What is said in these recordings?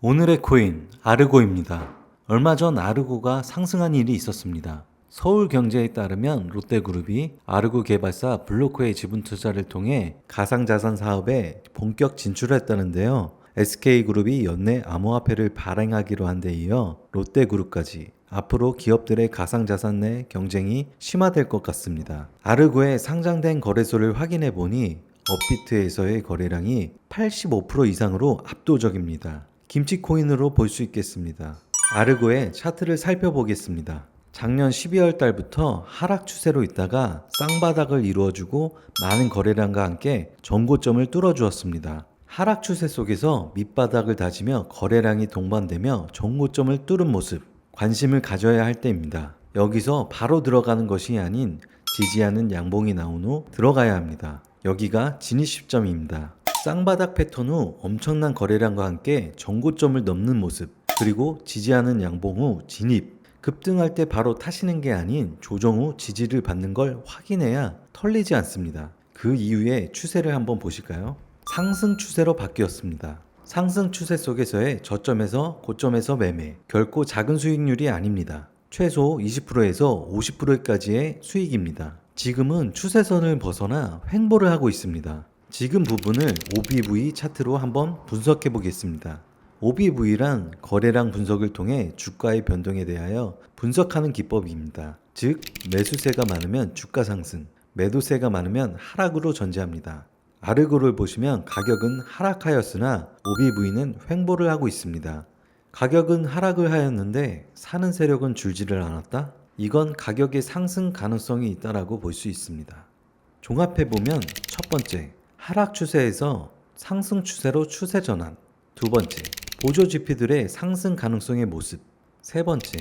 오늘의 코인 아르고입니다. 얼마 전 아르고가 상승한 일이 있었습니다. 서울경제에 따르면 롯데그룹이 아르고 개발사 블로코의 지분 투자를 통해 가상자산 사업에 본격 진출했다는데요. SK그룹이 연내 암호화폐를 발행하기로 한 데 이어 롯데그룹까지 앞으로 기업들의 가상자산 내 경쟁이 심화될 것 같습니다. 아르고에 상장된 거래소를 확인해 보니 업비트에서의 거래량이 85% 이상으로 압도적입니다. 김치 코인으로 볼 수 있겠습니다. 아르고의 차트를 살펴보겠습니다. 작년 12월 달부터 하락 추세로 있다가 쌍바닥을 이루어주고 많은 거래량과 함께 전고점을 뚫어주었습니다. 하락 추세 속에서 밑바닥을 다지며 거래량이 동반되며 전고점을 뚫은 모습 관심을 가져야 할 때입니다. 여기서 바로 들어가는 것이 아닌 지지하는 양봉이 나온 후 들어가야 합니다. 여기가 진입 시점입니다. 쌍바닥 패턴 후 엄청난 거래량과 함께 전고점을 넘는 모습 그리고 지지하는 양봉 후 진입 급등할 때 바로 타시는 게 아닌 조정 후 지지를 받는 걸 확인해야 털리지 않습니다. 그 이후에 추세를 한번 보실까요? 상승 추세로 바뀌었습니다. 상승 추세 속에서의 저점에서 고점에서 매매 결코 작은 수익률이 아닙니다. 최소 20%에서 50%까지의 수익입니다. 지금은 추세선을 벗어나 횡보를 하고 있습니다. 지금 부분을 OBV 차트로 한번 분석해 보겠습니다. OBV란 거래량 분석을 통해 주가의 변동에 대하여 분석하는 기법입니다. 즉, 매수세가 많으면 주가 상승, 매도세가 많으면 하락으로 전제합니다. 아르고를 보시면 가격은 하락하였으나 OBV는 횡보를 하고 있습니다. 가격은 하락을 하였는데 사는 세력은 줄지를 않았다? 이건 가격의 상승 가능성이 있다라고 볼 수 있습니다. 종합해 보면 첫 번째, 하락 추세에서 상승 추세로 추세 전환. 두 번째, 보조 지표들의 상승 가능성의 모습. 세 번째,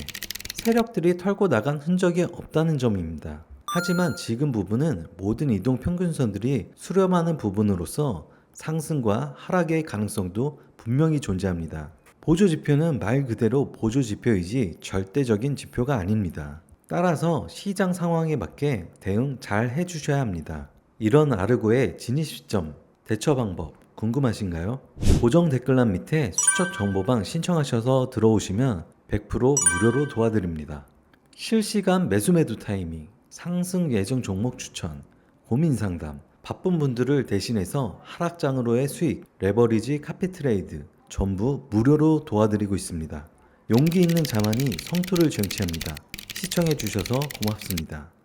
세력들이 털고 나간 흔적이 없다는 점입니다. 하지만 지금 부분은 모든 이동 평균선들이 수렴하는 부분으로서 상승과 하락의 가능성도 분명히 존재합니다. 보조 지표는 말 그대로 보조 지표이지 절대적인 지표가 아닙니다. 따라서 시장 상황에 맞게 대응 잘 해주셔야 합니다. 이런 아르고의 진입 시점, 대처 방법 궁금하신가요? 고정 댓글란 밑에 수첩 정보방 신청하셔서 들어오시면 100% 무료로 도와드립니다. 실시간 매수 매도 타이밍, 상승 예정 종목 추천, 고민 상담, 바쁜 분들을 대신해서 하락장으로의 수익, 레버리지 카피 트레이드 전부 무료로 도와드리고 있습니다. 용기 있는 자만이 성토를 쟁취합니다. 시청해 주셔서 고맙습니다.